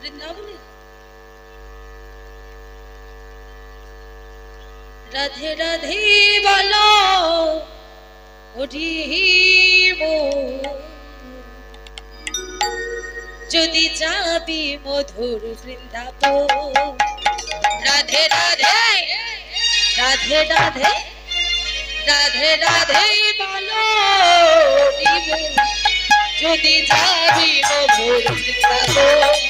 বৃন্দাবনে। রাধে রাধে বলো যদি যাবি মধুর বৃন্দাবন, রাধে রাধে রাধে রাধে রাধে রাধে বলো যদি যাবি মধুর বৃন্দাবন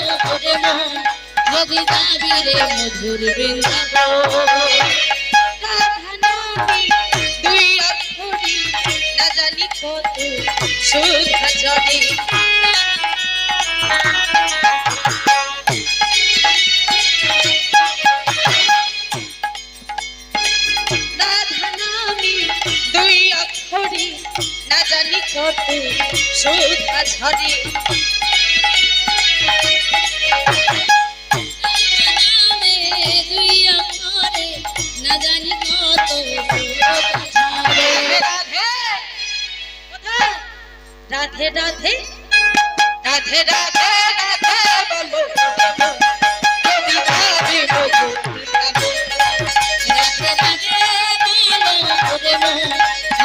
মধুর বৃন্দাবন যদি যাবি রে মধুর বৃন্দাবন দুই অক্ষরি না জানি কত দুই অক্ষরে না জানি কত সুধা ঝরে।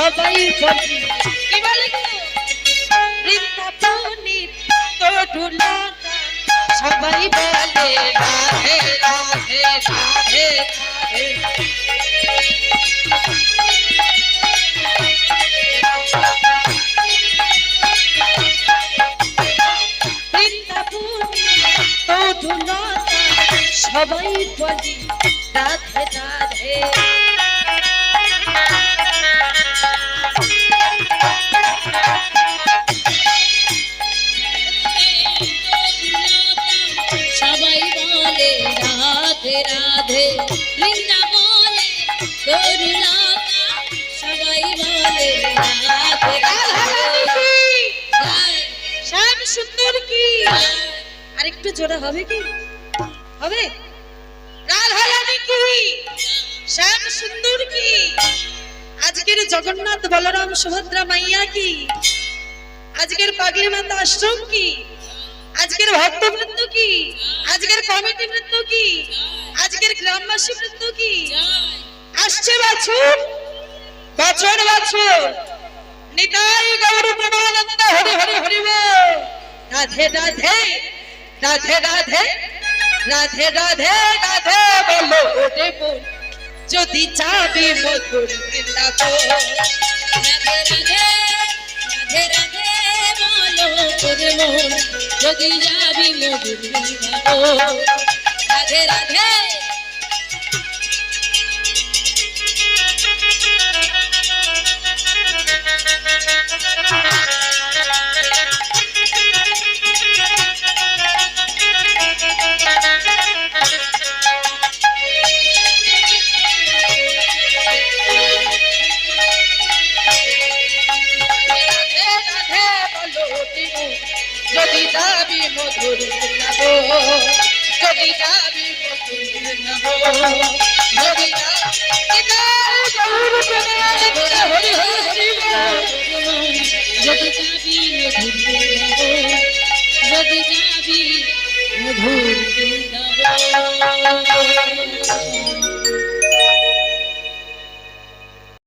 সবাই বলি। কি বলে বৃন্দাবনের তরুলতা সবাই বলে, রাধে রাধে রাধে সবাই বলি, রাধে রাধে। বৃন্দাবনে সবাই বলে শ্যাম সুন্দর কি। আরেকটু জোড়া হবে কি? হবে? রাধা রানী কি শ্যাম সুন্দর কি? আজকের জগন্নাথ বলরাম সুভদ্রা মাইয়া কি? আজকের পাগলি মাতা আশ্রম কি? আজকের ভক্তবৃন্দ কি? আজকের কমিটি বৃন্দ কি? আজকের গ্রামবাসী বৃন্দ কি? আসছে বাছুর? বছর বাছুর। নিতাই গৌর প্রেমানন্দ হরি হরি হরি। রাধে রাধে রাধে রাধে রাধে রাধে রাধে বলো ওরে বল যদি যাবি মধুর বৃন্দাবন। রাধে রাধে রাধে রাধে বলো তোরে মন যদি যাবি মধুর বৃন্দাবন। রাধে রাধে যাবি মধুর বৃন্দাবো চলে যাবি মধুর বৃন্দাবো চলে হরি হরি যদি যাবি মধুর যদি যাবি মধুর বৃন্দাবো